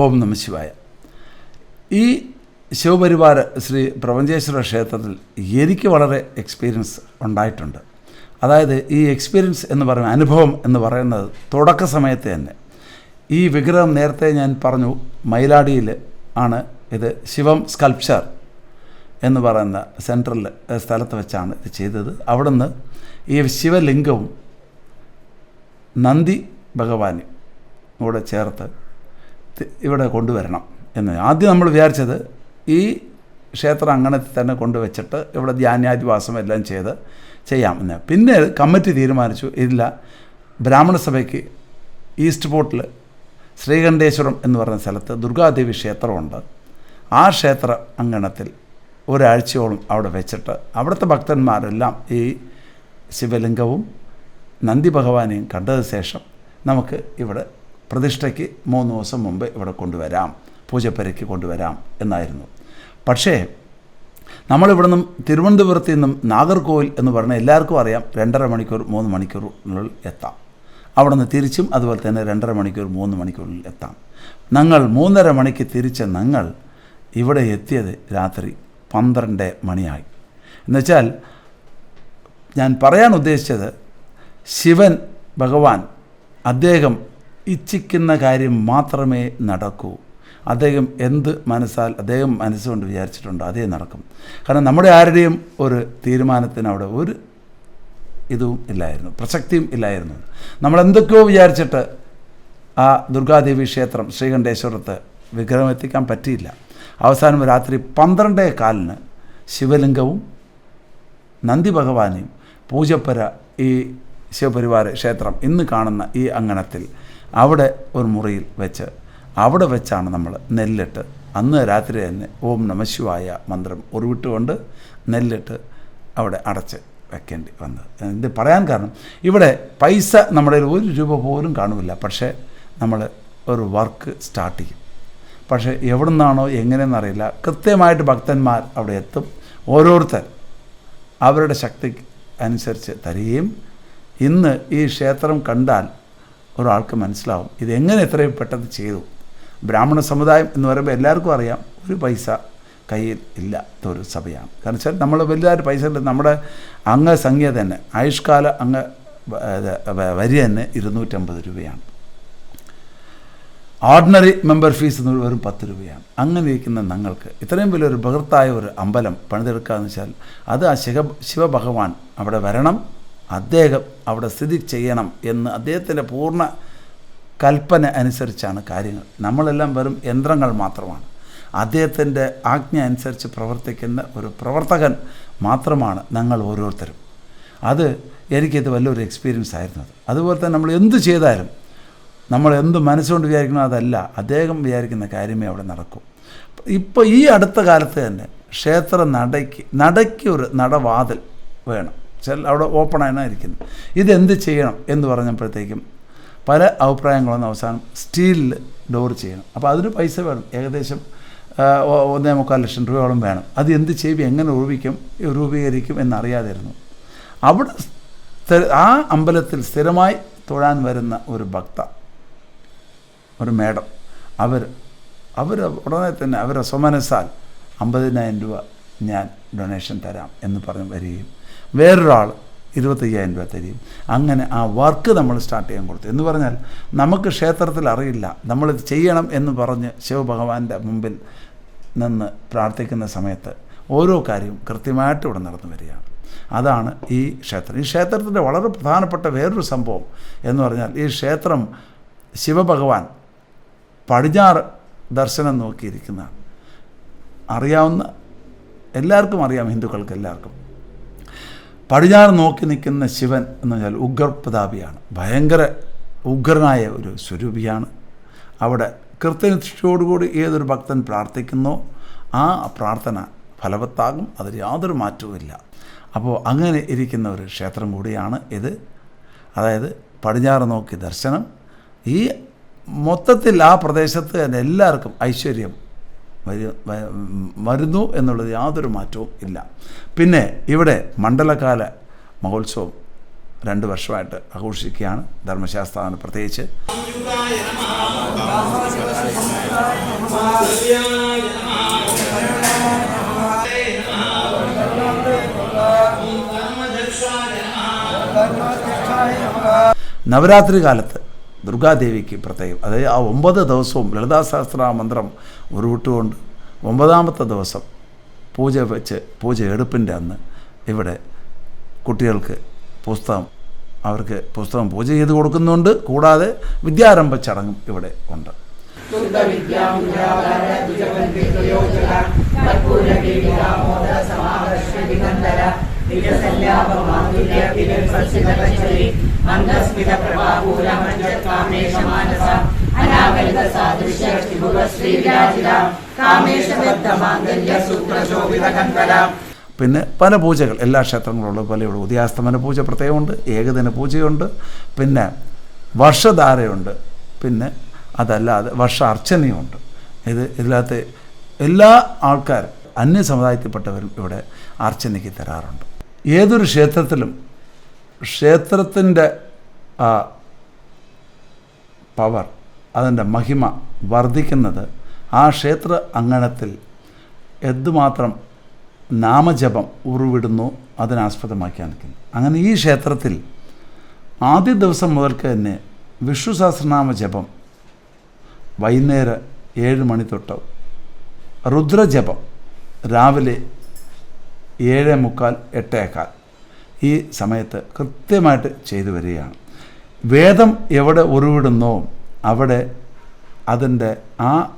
ഓം നമ ശിവായ. ഈ ശിവപരിവാര ശ്രീ പ്രപഞ്ചേശ്വര ക്ഷേത്രത്തിൽ എനിക്ക് വളരെ എക്സ്പീരിയൻസ് ഉണ്ടായിട്ടുണ്ട്. അതായത് ഈ എക്സ്പീരിയൻസ് എന്ന് പറയുന്ന അനുഭവം എന്ന് പറയുന്നത് തുടക്ക സമയത്ത് തന്നെ. ഈ വിഗ്രഹം നേരത്തെ ഞാൻ പറഞ്ഞു മയിലാടിയിൽ ആണ്. ഇത് ശിവം സ്കൾപ്ചർ എന്ന് പറയുന്ന സെൻട്രൽ സ്ഥലത്ത് വെച്ചാണ് ഇത് ചെയ്തത്. അവിടുന്ന് ഈ ശിവലിംഗവും നന്ദി ഭഗവാനും കൂടെ ചേർത്ത് ഇവിടെ കൊണ്ടുവരണം എന്ന്. ആദ്യം നമ്മൾ വിചാരിച്ചത് ഈ ക്ഷേത്രം അങ്ങനെ തന്നെ കൊണ്ടുവച്ചിട്ട് ഇവിടെ ധ്യാനാധിവാസം എല്ലാം ചെയ്ത് ചെയ്യാമെന്ന് പിന്നെ കമ്മിറ്റി തീരുമാനിച്ചു ഇല്ല ബ്രാഹ്മണ സഭയ്ക്ക് ഈസ്റ്റ് പോർട്ടിൽ ശ്രീകണ്ഠേശ്വരം എന്ന് പറയുന്ന സ്ഥലത്ത് ദുർഗാദേവി ക്ഷേത്രമുണ്ട്. ആ ക്ഷേത്ര അങ്കണത്തിൽ ഒരാഴ്ചയോളം അവിടെ വെച്ചിട്ട് അവിടുത്തെ ഭക്തന്മാരെല്ലാം ഈ ശിവലിംഗവും നന്ദി ഭഗവാനെയും കണ്ടതിന് ശേഷം നമുക്ക് ഇവിടെ പ്രതിഷ്ഠയ്ക്ക് മൂന്ന് ദിവസം മുമ്പ് ഇവിടെ കൊണ്ടുവരാം പൂജപ്പരയ്ക്ക് കൊണ്ടുവരാം എന്നായിരുന്നു. പക്ഷേ നമ്മളിവിടെ തിരുവനന്തപുരത്ത് നിന്നും നാഗർകോവിൽ എന്ന് പറഞ്ഞാൽ എല്ലാവർക്കും അറിയാം രണ്ടര മണിക്കൂർ മൂന്ന് മണിക്കൂറിനുള്ളിൽ എത്താം. അവിടെ നിന്ന് തിരിച്ചും അതുപോലെ തന്നെ രണ്ടര മണിക്കൂർ മൂന്ന് മണിക്കൂറിൽ എത്താം. ഞങ്ങൾ മൂന്നര മണിക്ക് തിരിച്ച ഞങ്ങൾ ഇവിടെ എത്തിയത് രാത്രി പന്ത്രണ്ട് മണിയായി. എന്നുവെച്ചാൽ ഞാൻ പറയാൻ ഉദ്ദേശിച്ചത് ശിവൻ ഭഗവാൻ അദ്ദേഹം ഇച്ഛിക്കുന്ന കാര്യം മാത്രമേ നടക്കൂ. അദ്ദേഹം എന്ത് മനസ്സാൽ അദ്ദേഹം മനസ്സുകൊണ്ട് വിചാരിച്ചിട്ടുണ്ടോ അതേ നടക്കും. കാരണം നമ്മുടെ ആരുടെയും ഒരു തീരുമാനത്തിന് അവിടെ ഒരു ഇതും ഇല്ലായിരുന്നു പ്രസക്തിയും ഇല്ലായിരുന്നു. നമ്മൾ എന്തൊക്കെയോ വിചാരിച്ചിട്ട് ആ ദുർഗാദേവി ക്ഷേത്രം ശ്രീകണ്ഠേശ്വരത്ത് വിഗ്രഹം എത്തിക്കാൻ പറ്റിയില്ല. അവസാനം രാത്രി പന്ത്രണ്ടേ കാലിന് ശിവലിംഗവും നന്ദി ഭഗവാനെയും പൂജപ്പര ഈ ശിവപരിവാര ക്ഷേത്രം ഇന്ന് കാണുന്ന ഈ അങ്കണത്തിൽ അവിടെ ഒരു മുറിയിൽ വെച്ച് അവിടെ വെച്ചാണ് നമ്മൾ നെല്ലിട്ട്. അന്ന് രാത്രി തന്നെ ഓം നമശിവായ മന്ത്രം ഉരുവിട്ടുകൊണ്ട് നെല്ലിട്ട് അവിടെ അടച്ച് വെക്കേണ്ടി വന്നത്. ഇത് പറയാൻ കാരണം ഇവിടെ പൈസ നമ്മുടെ ഒരു രൂപ പോലും കാണുമില്ല പക്ഷേ നമ്മൾ ഒരു വർക്ക് സ്റ്റാർട്ട് ചെയ്യും. പക്ഷേ എവിടെ നിന്നാണോ എങ്ങനെയെന്നറിയില്ല കൃത്യമായിട്ട് ഭക്തന്മാർ അവിടെ എത്തും. ഓരോരുത്തർ അവരുടെ ശക്തി അനുസരിച്ച് തരികയും ഇന്ന് ഈ ക്ഷേത്രം കണ്ടാൽ ഒരാൾക്ക് മനസ്സിലാവും. ഇതെങ്ങനെ എത്രയും പെട്ടെന്ന് ചെയ്തു? ബ്രാഹ്മണ സമുദായം എന്ന് പറയുമ്പോൾ എല്ലാവർക്കും അറിയാം ഒരു പൈസ കയ്യിൽ ഇല്ലാത്ത ഒരു സഭയാണ്. കാരണം വെച്ചാൽ നമ്മൾ വലുതായിട്ട് പൈസ ഉണ്ട് നമ്മുടെ അംഗസംഖ്യ തന്നെ ആയുഷ്കാല അംഗ വരി തന്നെ ഇരുന്നൂറ്റമ്പത് രൂപയാണ്. ഓർഡിനറി മെമ്പർ ഫീസ് എന്ന് വെറും പത്ത് രൂപയാണ്. അങ്ങനെ ഇരിക്കുന്ന ഞങ്ങൾക്ക് ഇത്രയും വലിയൊരു ബഹൃത്തായ ഒരു അമ്പലം പണിതെടുക്കുക എന്ന് വെച്ചാൽ അത് ആ ശിവ ശിവഭഗവാൻ അവിടെ വരണം അദ്ദേഹം അവിടെ സ്ഥിതി ചെയ്യണം എന്ന് അദ്ദേഹത്തിന്റെ പൂർണ കൽപ്പന അനുസരിച്ചാണ് കാര്യങ്ങൾ. നമ്മളെല്ലാം വെറും യന്ത്രങ്ങൾ മാത്രമാണ്. അദ്ദേഹത്തിന്റെ ആജ്ഞ അനുസരിച്ച് പ്രവർത്തിക്കുന്ന ഒരു പ്രവർത്തകൻ മാത്രമാണ് ഞങ്ങൾ ഓരോരുത്തരും. അത് എനിക്കിത് വലിയൊരു എക്സ്പീരിയൻസ് ആയിരുന്നു അത്. അതുപോലെ തന്നെ നമ്മൾ എന്ത് ചെയ്താലും നമ്മൾ എന്ത് മനസ്സുകൊണ്ട് വിചാരിക്കണോ അതല്ല അദ്ദേഹം വിചാരിക്കുന്ന കാര്യമേ അവിടെ നടക്കും. ഇപ്പോൾ ഈ അടുത്ത കാലത്ത് തന്നെ ക്ഷേത്ര നടയ്ക്ക് നടയ്ക്ക് ഒരു നടവാതിൽ വേണം. ചില അവിടെ ഓപ്പണാണ് ഇരിക്കുന്നത്. ഇതെന്ത് ചെയ്യണം എന്ന് പറഞ്ഞപ്പോഴത്തേക്കും പല അഭിപ്രായങ്ങളൊന്നും അവസാനം സ്റ്റീലിൽ ഡോർ ചെയ്യണം. അപ്പോൾ അതിന് പൈസ വേണം. ഏകദേശം ഒന്നേ മുക്കാൽ ലക്ഷം രൂപയോളം വേണം. അത് എന്ത് ചെയ്യും എങ്ങനെ രൂപിക്കും രൂപീകരിക്കും എന്നറിയാതിരുന്നു. അവിടെ ആ അമ്പലത്തിൽ സ്ഥിരമായി തൊഴാൻ വരുന്ന ഒരു ഭക്ത ഒരു മേഡം അവർ അവർ ഉടനെ തന്നെ അവരുടെ സ്വമനസ്സാൽ അമ്പതിനായിരം രൂപ ഞാൻ ഡൊണേഷൻ തരാം എന്ന് പറഞ്ഞ് വരികയും വേറൊരാൾ ഇരുപത്തയ്യായിരം രൂപ തരും അങ്ങനെ ആ വർക്ക് നമ്മൾ സ്റ്റാർട്ട് ചെയ്യാൻ കൊടുത്തു. എന്ന് പറഞ്ഞാൽ നമുക്ക് ക്ഷേത്രത്തിൽ അറിയില്ല. നമ്മളിത് ചെയ്യണം എന്ന് പറഞ്ഞ് ശിവഭഗവാന്റെ മുമ്പിൽ നിന്ന് പ്രാർത്ഥിക്കുന്ന സമയത്ത് ഓരോ കാര്യവും കൃത്യമായിട്ട് ഇവിടെ നടന്നു വരികയാണ്. അതാണ് ഈ ക്ഷേത്രം. ഈ ക്ഷേത്രത്തിന്റെ വളരെ പ്രധാനപ്പെട്ട വേറൊരു സംഭവം എന്ന് പറഞ്ഞാൽ ഈ ക്ഷേത്രം ശിവഭഗവാൻ പടിഞ്ഞാറ് ദർശനം നോക്കിയിരിക്കുന്നതാണ്. അറിയാവുന്ന എല്ലാവർക്കും അറിയാം ഹിന്ദുക്കൾക്ക് എല്ലാവർക്കും പടിഞ്ഞാറ് നോക്കി നിൽക്കുന്ന ശിവൻ എന്ന് പറഞ്ഞാൽ ഉഗ്രപ്രതാപിയാണ്. ഭയങ്കര ഉഗ്രനായ ഒരു സ്വരൂപിയാണ്. അവിടെ കൃത്യനിഷ്ഠയോടുകൂടി ഏതൊരു ഭക്തൻ പ്രാർത്ഥിക്കുന്നോ ആ പ്രാർത്ഥന ഫലവത്താകും അതിൽ യാതൊരു മാറ്റവുമില്ല അപ്പോൾ അങ്ങനെ ഇരിക്കുന്ന ഒരു ക്ഷേത്രം കൂടിയാണ് ഇത്. അതായത് പടിഞ്ഞാറ് നോക്കി ദർശനം. ഈ മൊത്തത്തിൽ ആ പ്രദേശത്ത് തന്നെ എല്ലാവർക്കും ഐശ്വര്യം വരുന്നു എന്നുള്ളത് യാതൊരു മാറ്റവും ഇല്ല. പിന്നെ ഇവിടെ മണ്ഡലകാല മഹോത്സവം രണ്ട് വർഷമായിട്ട് ആഘോഷിക്കുകയാണ്. ധർമ്മശാസ്ത്രാവിന് പ്രത്യേകിച്ച്. നവരാത്രി കാലത്ത് ദുർഗാദേവിക്ക് പ്രത്യേകം അതായത് ആ ഒമ്പത് ദിവസവും ലളിതാ സഹസ്ര മന്ത്രം ഉരുവിട്ടുകൊണ്ട് ഒമ്പതാമത്തെ ദിവസം പൂജ വെച്ച് പൂജ എടുപ്പിന്റെ അന്ന് ഇവിടെ കുട്ടികൾക്ക് പുസ്തകം അവർക്ക് പുസ്തകം പൂജ ചെയ്ത് കൊടുക്കുന്നുണ്ട്. കൂടാതെ വിദ്യാരംഭ ചടങ്ങും ഇവിടെ ഉണ്ട്. പിന്നെ പല പൂജകൾ എല്ലാ ക്ഷേത്രങ്ങളുള്ള പോലെ ഇവിടെ ഉദയാസ്തമന പൂജ പ്രത്യേകമുണ്ട് ഏകദിന പൂജയുണ്ട് പിന്നെ വർഷധാരയുണ്ട് പിന്നെ അതല്ലാതെ വർഷ അർച്ചനയുണ്ട് ഇത് ഇതിനകത്ത് എല്ലാ ആൾക്കാരും അന്യ സമുദായത്തിൽപ്പെട്ടവരും ഇവിടെ അർച്ചനയ്ക്ക് തരാറുണ്ട്. ഏതൊരു ക്ഷേത്രത്തിലും ക്ഷേത്രത്തിന്റെ പവർ അതിന്റെ മഹിമ വർദ്ധിക്കുന്നത് ആ ക്ഷേത്ര അങ്കണത്തിൽ എന്തുമാത്രം നാമജപം ഉറുവിടുന്നു അതിനാസ്പദമാക്കിയാണ് നിൽക്കുന്നത് അങ്ങനെ ഈ ക്ഷേത്രത്തിൽ ആദ്യ ദിവസം മുതൽക്ക് തന്നെ വിഷ്ണു സഹസ്രനാമ ജപം വൈകുന്നേരം ഏഴ് മണി തൊട്ട് രുദ്രജപം രാവിലെ ഏഴ് മുക്കാൽ എട്ടേക്കാൽ ഈ സമയത്ത് കൃത്യമായിട്ട് ചെയ്തു വരികയാണ്. വേദം എവിടെ ഉരുവിടുന്നോ അവിടെ അതിന്റെ ആ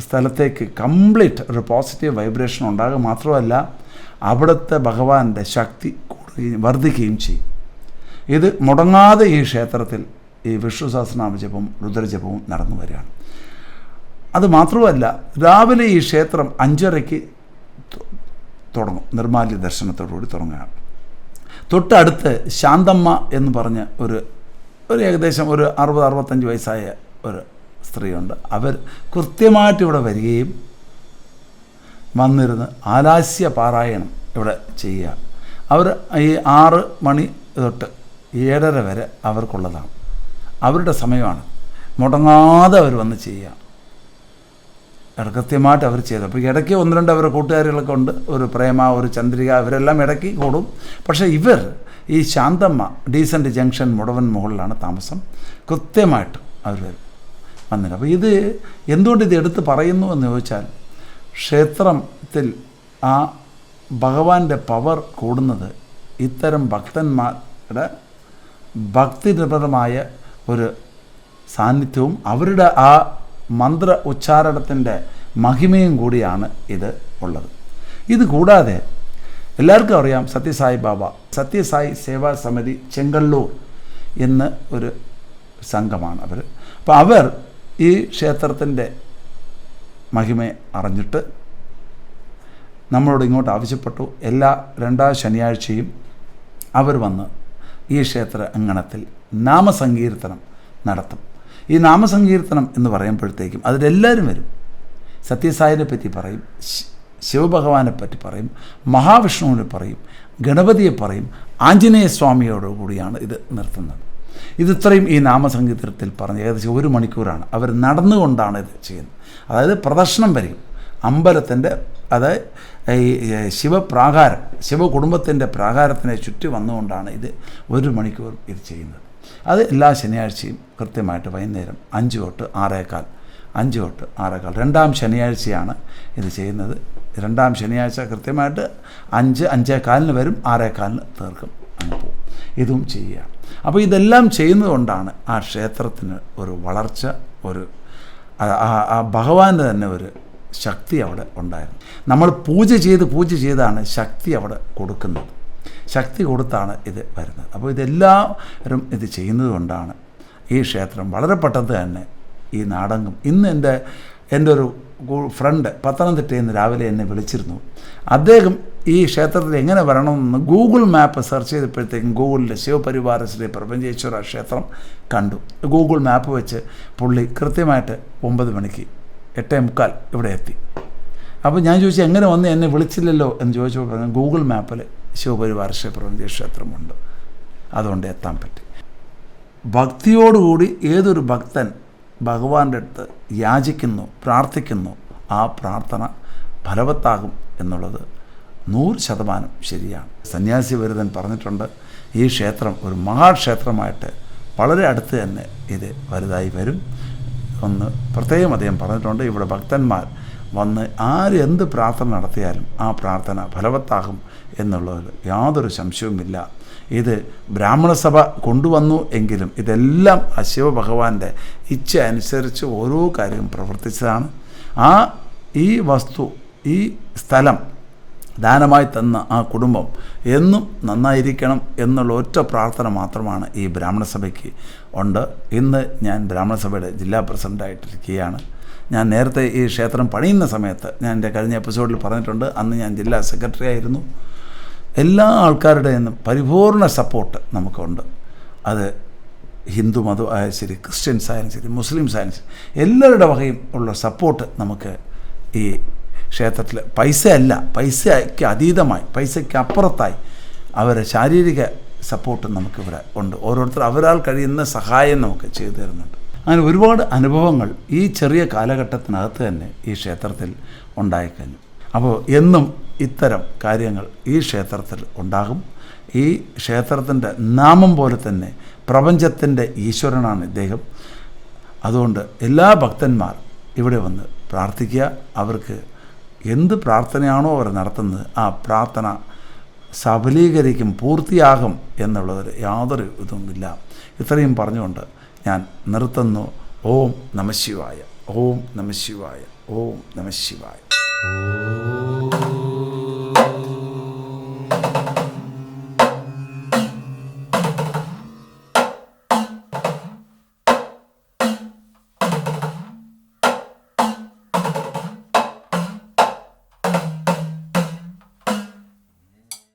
സ്ഥലത്തേക്ക് കംപ്ലീറ്റ് ഒരു പോസിറ്റീവ് വൈബ്രേഷൻ ഉണ്ടാകുക മാത്രമല്ല അവിടുത്തെ ഭഗവാന്റെ ശക്തി കൂടുകയും വർദ്ധിക്കുകയും ചെയ്യും. ഇത് മുടങ്ങാതെ ഈ ക്ഷേത്രത്തിൽ ഈ വിഷ്ണു സഹസ്രനാമ ജപവും രുദ്രജപവും നടന്നു വരികയാണ്. അത് മാത്രമല്ല രാവിലെ ഈ ക്ഷേത്രം അഞ്ചരയ്ക്ക് തുടങ്ങും. നിർമാല്യ ദർശനത്തോടുകൂടി തുടങ്ങുകയാണ്. തൊട്ടടുത്ത് ശാന്തമ്മ എന്ന് പറഞ്ഞ ഒരു ഒരു ഏകദേശം ഒരു അറുപത് അറുപത്തഞ്ച് വയസ്സായ ഒരു സ്ത്രീയുണ്ട്. അവർ കൃത്യമായിട്ട് ഇവിടെ വരികയും വന്നിരുന്ന് ആലാസ്യ പാരായണം ഇവിടെ ചെയ്യുക. അവർ ഈ ആറ് മണി തൊട്ട് ഏഴര വരെ അവർക്കുള്ളതാണ്. അവരുടെ സമയമാണ്. മുടങ്ങാതെ അവർ വന്ന് ചെയ്യുക. കൃത്യമായിട്ട് അവർ ചെയ്തു. അപ്പോൾ ഇടയ്ക്ക് ഒന്ന് രണ്ട് അവരുടെ കൂട്ടുകാരികളൊക്കെ ഉണ്ട്. ഒരു പ്രേമ ഒരു ചന്ദ്രിക അവരെല്ലാം ഇടയ്ക്ക് കൂടും. പക്ഷേ ഇവർ ഈ ശാന്തമ്മ ഡീസന്റ് ജംഗ്ഷൻ മുടവൻ മുകളിലാണ് താമസം. കൃത്യമായിട്ട് അവർ വരും. വന്നില്ല അപ്പോൾ ഇത് എന്തുകൊണ്ട് ഇത് എടുത്ത് പറയുന്നു എന്ന് ചോദിച്ചാൽ ക്ഷേത്രത്തിൽ ആ ഭഗവാന്റെ പവർ കൂടുന്നത് ഇത്തരം ഭക്തന്മാരുടെ ഭക്തിനിർഭരമായ ഒരു സാന്നിധ്യവും അവരുടെ ആ മന്ത്ര ഉച്ചാരണത്തിന്റെ മഹിമയും കൂടിയാണ് ഇത് ഉള്ളത്. ഇത് കൂടാതെ എല്ലാവർക്കും അറിയാം സത്യസായി ബാബ സത്യസായി സേവാ സമിതി ചെങ്കള്ളൂർ എന്ന് ഒരു സംഘമാണ് അവർ. അപ്പോൾ അവർ ഈ ക്ഷേത്രത്തിന്റെ മഹിമയെ അറിഞ്ഞിട്ട് നമ്മളോട് ഇങ്ങോട്ട് ആവശ്യപ്പെട്ടു. എല്ലാ രണ്ടാം ശനിയാഴ്ചയും അവർ വന്ന് ഈ ക്ഷേത്ര അങ്കണത്തിൽ നാമസങ്കീർത്തനം നടത്തും. ഈ നാമസങ്കീർത്തനം എന്ന് പറയുമ്പോഴത്തേക്കും അതിലെല്ലാവരും വരും. സത്യസായിനെ പറ്റി പറയും ശിവഭഗവാനെ പറ്റി പറയും മഹാവിഷ്ണുവിനെ പറയും ഗണപതിയെ പറയും ആഞ്ജനേയ സ്വാമിയോട് കൂടിയാണ് ഇത് നിർത്തുന്നത്. ഇത് ഇത്രയും ഈ നാമസങ്കീർത്തനത്തിൽ പറഞ്ഞ് ഏകദേശം ഒരു മണിക്കൂറാണ്. അവർ നടന്നുകൊണ്ടാണ് ഇത് ചെയ്യുന്നത്. അതായത് പ്രദർശനം വരും. അമ്പലത്തിന്റെ അതായത് ഈ ശിവപ്രാകാരം ശിവകുടുംബത്തിന്റെ പ്രാകാരത്തിനെ ചുറ്റി വന്നുകൊണ്ടാണ് ഇത് ഒരു മണിക്കൂർ ഇത് ചെയ്യുന്നത്. അത് എല്ലാ ശനിയാഴ്ചയും കൃത്യമായിട്ട് വൈകുന്നേരം അഞ്ച് തൊട്ട് ആറേക്കാൽ അഞ്ച് തൊട്ട് ആറേക്കാൽ രണ്ടാം ശനിയാഴ്ചയാണ് ഇത് ചെയ്യുന്നത്. രണ്ടാം ശനിയാഴ്ച കൃത്യമായിട്ട് അഞ്ച് അഞ്ചേകാലിന് വരും ആറേകാലിന് തീർക്കും. അങ്ങ് പോകും ഇതും ചെയ്യുക. അപ്പോൾ ഇതെല്ലാം ചെയ്യുന്നതുകൊണ്ടാണ് ആ ക്ഷേത്രത്തിന് ഒരു വളർച്ച ഒരു ആ ഭഗവാന്റെ തന്നെ ഒരു ശക്തി അവിടെ ഉണ്ടായിരുന്നു നമ്മൾ പൂജ ചെയ്ത് പൂജ ചെയ്താണ് ശക്തി അവിടെ കൊടുക്കുന്നത്. ശക്തി കൊടുത്താണ് ഇത് വരുന്നത്. അപ്പോൾ ഇതെല്ലാവരും ഇത് ചെയ്യുന്നത് കൊണ്ടാണ് ഈ ക്ഷേത്രം വളരെ പെട്ടെന്ന് തന്നെ ഈ നാടകം ഇന്ന് എന്റെ എന്റെ ഒരു ഫ്രണ്ട് പത്തനംതിട്ടയിൽ നിന്ന് രാവിലെ എന്നെ വിളിച്ചിരുന്നു. അദ്ദേഹം ഈ ക്ഷേത്രത്തിൽ എങ്ങനെ വരണമെന്ന് ഗൂഗിൾ മാപ്പ് സെർച്ച് ചെയ്തപ്പോഴത്തേക്കും ഗൂഗിളിന്റെ ശിവപരിവാര ശ്രീ പ്രപഞ്ചേശ്വര ക്ഷേത്രം കണ്ടു. ഗൂഗിൾ മാപ്പ് വെച്ച് പുള്ളി കൃത്യമായിട്ട് ഒമ്പത് മണിക്ക് എട്ടേ മുക്കാൽ ഇവിടെ എത്തി. അപ്പോൾ ഞാൻ ചോദിച്ചു എങ്ങനെ വന്ന് എന്നെ വിളിച്ചില്ലല്ലോ? എന്ന് ചോദിച്ചപ്പോൾ പറഞ്ഞു ഗൂഗിൾ മാപ്പിൽ ശ്രീ പ്രപഞ്ചേശ്വര ക്ഷേത്രമുണ്ട്. അതുകൊണ്ട് എത്താൻ പറ്റി. ഭക്തിയോടുകൂടി ഏതൊരു ഭക്തൻ ഭഗവാന്റെ അടുത്ത് യാചിക്കുന്നു പ്രാർത്ഥിക്കുന്നു ആ പ്രാർത്ഥന ഫലവത്താകും എന്നുള്ളത് നൂറ് ശതമാനം ശരിയാണ്. സന്യാസി വരുതൻ പറഞ്ഞിട്ടുണ്ട് ഈ ക്ഷേത്രം ഒരു മഹാക്ഷേത്രമായിട്ട് വളരെ അടുത്ത് തന്നെ ഇത് വലുതായി വരും. ഒന്ന് പ്രത്യേകം അദ്ദേഹം പറഞ്ഞിട്ടുണ്ട് ഇവിടെ ഭക്തന്മാർ വന്ന് ആര് എന്ത് പ്രാർത്ഥന നടത്തിയാലും ആ പ്രാർത്ഥന ഫലവത്താകും എന്നുള്ളതിൽ യാതൊരു സംശയവുമില്ല. ഇത് ബ്രാഹ്മണസഭ കൊണ്ടുവന്നു എങ്കിലും ഇതെല്ലാം ആ ശിവഭഗവാന്റെ ഇച്ഛ അനുസരിച്ച് ഓരോ കാര്യവും പ്രവർത്തിച്ചതാണ്. ആ ഈ വസ്തു ഈ സ്ഥലം ദാനമായി തന്ന ആ കുടുംബം എന്നും നന്നായിരിക്കണം എന്നുള്ള ഒറ്റ പ്രാർത്ഥന മാത്രമാണ് ഈ ബ്രാഹ്മണ സഭയ്ക്ക് ഉണ്ട്. ഇന്ന് ഞാൻ ബ്രാഹ്മണസഭയുടെ ജില്ലാ പ്രസിഡന്റായിട്ടിരിക്കുകയാണ് ഞാൻ നേരത്തെ ഈ ക്ഷേത്രം പണിയുന്ന സമയത്ത് ഞാൻ എന്റെ കഴിഞ്ഞ എപ്പിസോഡിൽ പറഞ്ഞിട്ടുണ്ട് അന്ന് ഞാൻ ജില്ലാ സെക്രട്ടറി ആയിരുന്നു. എല്ലാ ആൾക്കാരുടെയും പരിപൂർണ സപ്പോർട്ട് നമുക്കുണ്ട്. അത് ഹിന്ദു മതം ആയാലും ശരി ക്രിസ്ത്യൻസ് ആയാലും ശരി മുസ്ലിംസ് ആയാലും ശരി എല്ലാവരുടെ വകയും ഉള്ള സപ്പോർട്ട് നമുക്ക് ഈ ക്ഷേത്രത്തിൽ പൈസയല്ല പൈസയ്ക്ക് അതീതമായി പൈസയ്ക്ക് അപ്പുറത്തായി അവരെ ശാരീരിക സപ്പോർട്ട് നമുക്കിവിടെ ഉണ്ട്. ഓരോരുത്തർ അവരാൾ കഴിയുന്ന സഹായം നമുക്ക് ചെയ്തു തരുന്നുണ്ട്. അങ്ങനെ ഒരുപാട് അനുഭവങ്ങൾ ഈ ചെറിയ കാലഘട്ടത്തിനകത്ത് തന്നെ ഈ ക്ഷേത്രത്തിൽ ഉണ്ടായിക്കഴിഞ്ഞു. അപ്പോൾ എന്നും ഇത്തരം കാര്യങ്ങൾ ഈ ക്ഷേത്രത്തിൽ ഉണ്ടാകും. ഈ ക്ഷേത്രത്തിന്റെ നാമം പോലെ തന്നെ പ്രപഞ്ചത്തിന്റെ ഈശ്വരനാണ് ഇദ്ദേഹം. അതുകൊണ്ട് എല്ലാ ഭക്തന്മാർ ഇവിടെ വന്ന് പ്രാർത്ഥിക്കുക. അവർക്ക് എന്ത് പ്രാർത്ഥനയാണോ അവർ നടത്തുന്നത് ആ പ്രാർത്ഥന സഫലീകരിക്കും പൂർത്തിയാകും എന്നുള്ളതിൽ യാതൊരു ഇതുമില്ല. ഇത്രയും പറഞ്ഞുകൊണ്ട് ഞാൻ നിർത്തുന്നു. ഓം നമശിവായ ഓം നമശിവായ ഓം നമശിവായ ഓം